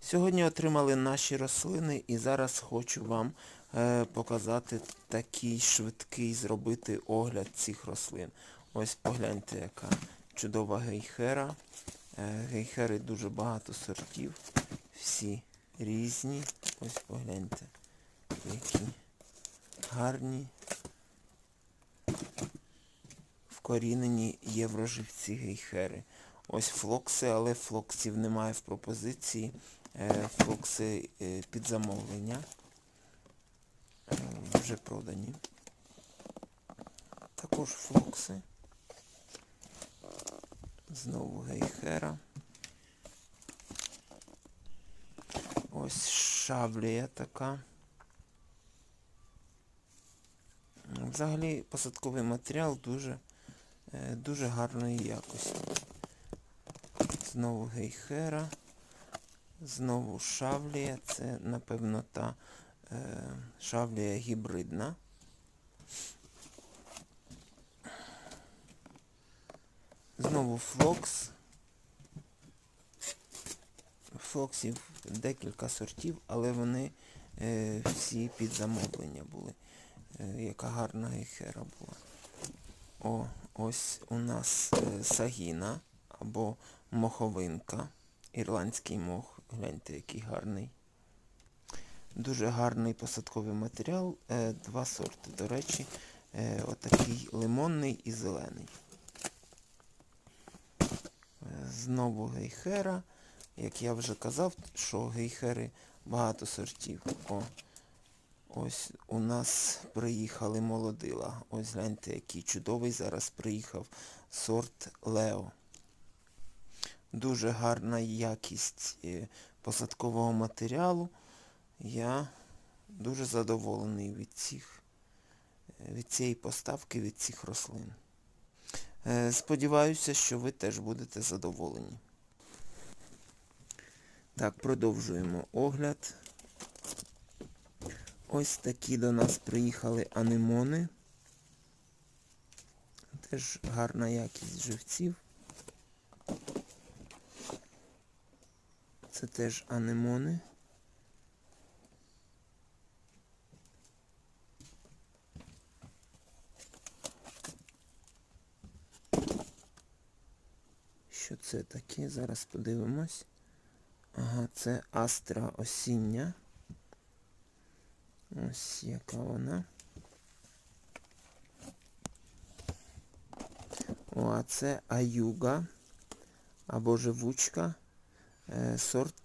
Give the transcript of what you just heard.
Сьогодні отримали наші рослини і зараз хочу вам е, показати такий швидкий зробити огляд цих рослин. Ось погляньте, яка чудова гейхера. Е, гейхери дуже багато сортів. Всі різні. Ось погляньте, які гарні. Вкорінені євроживці гейхери. Ось флокси, але флоксів немає в пропозиції. Е, Флокси е, під замовлення. Е, Вже продані. Також флокси. Знову гейхера. Ось шаблія така. Взагалі посадковий матеріал дуже, дуже гарної якості. Знову гейхера. Знову шавлія. Це, напевно, та е, шавлія гібридна. Знову флокс. Флоксів декілька сортів, але вони е, всі під замовлення були. Е, яка гарна гейхера була. О, ось у нас е, сагіна або моховинка. Ірландський мох. Гляньте, який гарний. Дуже гарний посадковий матеріал. Е, два сорти, до речі. Е, отакий лимонний і зелений. Е, знову гейхера. Як я вже казав, що гейхери багато сортів. О, ось у нас приїхали молодила. Ось гляньте, який чудовий зараз приїхав сорт Лео. Дуже гарна якість е, посадкового матеріалу. Я дуже задоволений від цих, е, від цієї поставки, від цих рослин. Е, Сподіваюся, що ви теж будете задоволені. Так, продовжуємо огляд. Ось такі до нас приїхали анемони. Теж гарна якість живців. Це теж анемони. Що це таке? Зараз подивимось. Ага, це астра осіння. Ось яка вона. О, а це аюга або живучка. Е, сорт